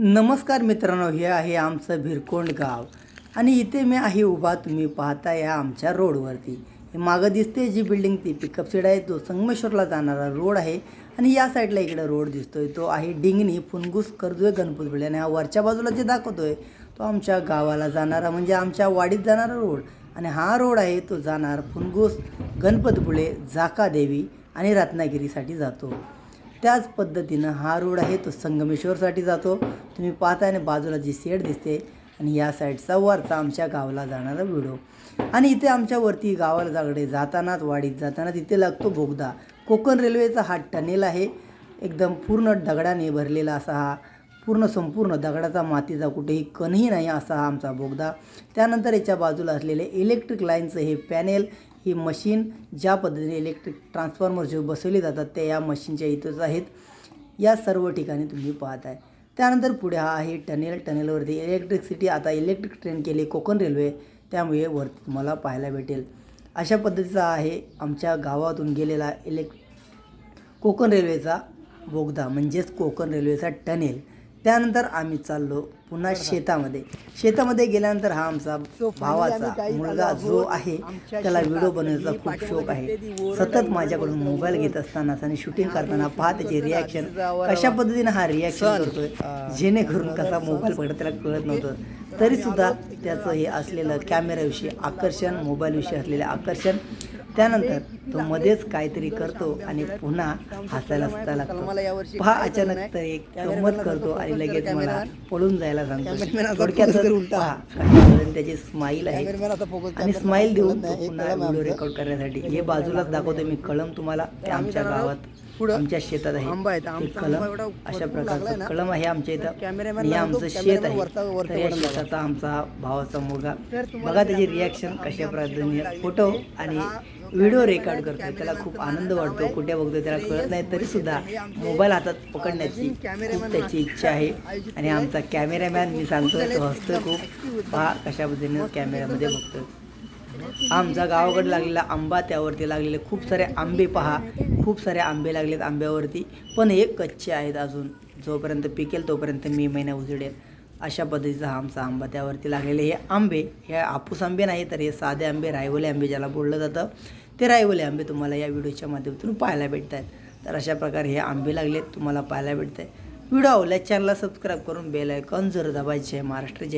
नमस्कार मित्रांनो हे आहे आमचं भिरकोंड गाव. आणि इथे मी आहे उभा तुम्ही पाहता या आमच्या रोडवरती. हे मागं दिसते जी बिल्डिंग ती पिकअप सीड आहे. तो संगमेश्वरला जाणारा रोड आहे. आणि या साईडला इकडे रोड दिसतोय. तो आहे डिंगणी फुनगुस कर्जोय गणपतपुळे आणि हा वरच्या बाजूला जे दाखवतोय तो आमच्या गावाला जाणारा म्हणजे आमच्या वाडीत जाणारा रोड. आणि हा रोड आहे तो जाणार फुनगुस गणपतीपुळे जाकादेवी आणि रत्नागिरीसाठी जातो. त्याच पद्धतीनं हा रोड आहे तो संगमेश्वरसाठी जातो. तुम्ही पाहताय आणि बाजूला जी सेड दिसते आणि या साईडचा वरचा आमच्या गावाला जाणारा व्हिडिओ. आणि इथे आमच्यावरती गावाला जाकडे जातानाच वाडीत जाताना तिथे लागतो बोगदा. कोकण रेल्वेचा हा टनेल आहे. एकदम पूर्ण दगडाने भरलेला असा हा पूर्ण संपूर्ण दगडाचा मातीचा कुठेही कणही नाही असा हा आमचा बोगदा. त्यानंतर याच्या बाजूला असलेले इलेक्ट्रिक लाईनचं हे पॅनेल ही मशीन ज्या पद्धतीने इलेक्ट्रिक ट्रान्सफॉर्मर जे बसवले जातात ते या मशीनच्या इथंच आहेत. या सर्व ठिकाणी तुम्ही पाहत आहे त्यानंतर पुढे हा आहे टनेल. टनेलवरती इलेक्ट्रिसिटी आता इलेक्ट्रिक ट्रेन केली कोकण रेल्वे त्यामुळे वरती तुम्हाला पाहायला भेटेल. अशा पद्धतीचा आहे आमच्या गावातून गेलेला इलेक् कोकण रेल्वेचा बोगदा म्हणजेच कोकण रेल्वेचा टनेल. त्यानंतर आम्ही चाललो पुन्हा शेतामध्ये. शेतामध्ये गेल्यानंतर हा आमचा भावाचा मुलगा जो आहे त्याला व्हिडिओ बनवण्याचा खूप शौक आहे. सतत माझ्याकडून मोबाईल घेत असताना आणि शूटिंग करताना पहा त्याचे रिॲक्शन कशा पद्धतीने हा रिॲक्शन करतोय? जेणेकरून कसा मोबाईल पडत त्याला कळत नव्हतं. तरी सुद्धा त्याचं हे असलेलं कॅमेराविषयी आकर्षण मोबाईलविषयी असलेले आकर्षण त्यानंतर तो मध्येच काहीतरी करतो आणि पुन्हा हसायला सुद्धा लागतो. पहा अचानक तर एक गंमत करतो आणि लगेच मला पळून जायला सांगतो. थोडक्यात पहा त्याची स्माईल आहे. आणि स्माईल देऊन पुन्हा व्हिडिओ रेकॉर्ड करण्यासाठी. हे बाजूलाच दाखवतो मी कळम तुम्हाला आमच्या गावात. आमच्या शेतात आहे. ते कलम अशा प्रकारचं कलम आहे आमच्या इथं. हे आमचं शेत आहे. तर या शेताचा आमचा भावाचा मुलगा. बघा त्याची रिॲक्शन कशा पद्धतीने फोटो आणि व्हिडिओ रेकॉर्ड करतो त्याला खूप आनंद वाटतो कुठे बघतो त्याला कळत नाही तरी सुद्धा मोबाईल हातात पकडण्याची खूप त्याची इच्छा आहे. आणि आमचा कॅमेरामॅन मी सांगतोय तो हसतोय खूप. पहा कशा पद्धतीने कॅमेऱ्यामध्ये बघतोय. आमचा गावाकडे लागलेला आंबा त्यावरती लागलेले खूप सारे आंबे पहा. खूप सारे आंबे लागलेत आंब्यावरती. पण हे कच्चे आहेत अजून. जोपर्यंत पिकेल तोपर्यंत मे महिना उजडेल. अशा पद्धतीचा हा आमचा आंबा. त्यावरती लागलेले हे आंबे हे हापूस आंबे नाही तर हे साधे आंबे रायवले आंबे ज्याला बोललं जातं. ते रायवले आंबे तुम्हाला या व्हिडिओच्या माध्यमातून पाहायला भेटत आहेत तर अशा प्रकारे हे आंबे लागलेत तुम्हाला पाहायला भेटत आहे व्हिडिओ आवडल्यास चॅनलला सबस्क्राईब करून बेल आयकॉन जर दाबायचे महाराष्ट्र जय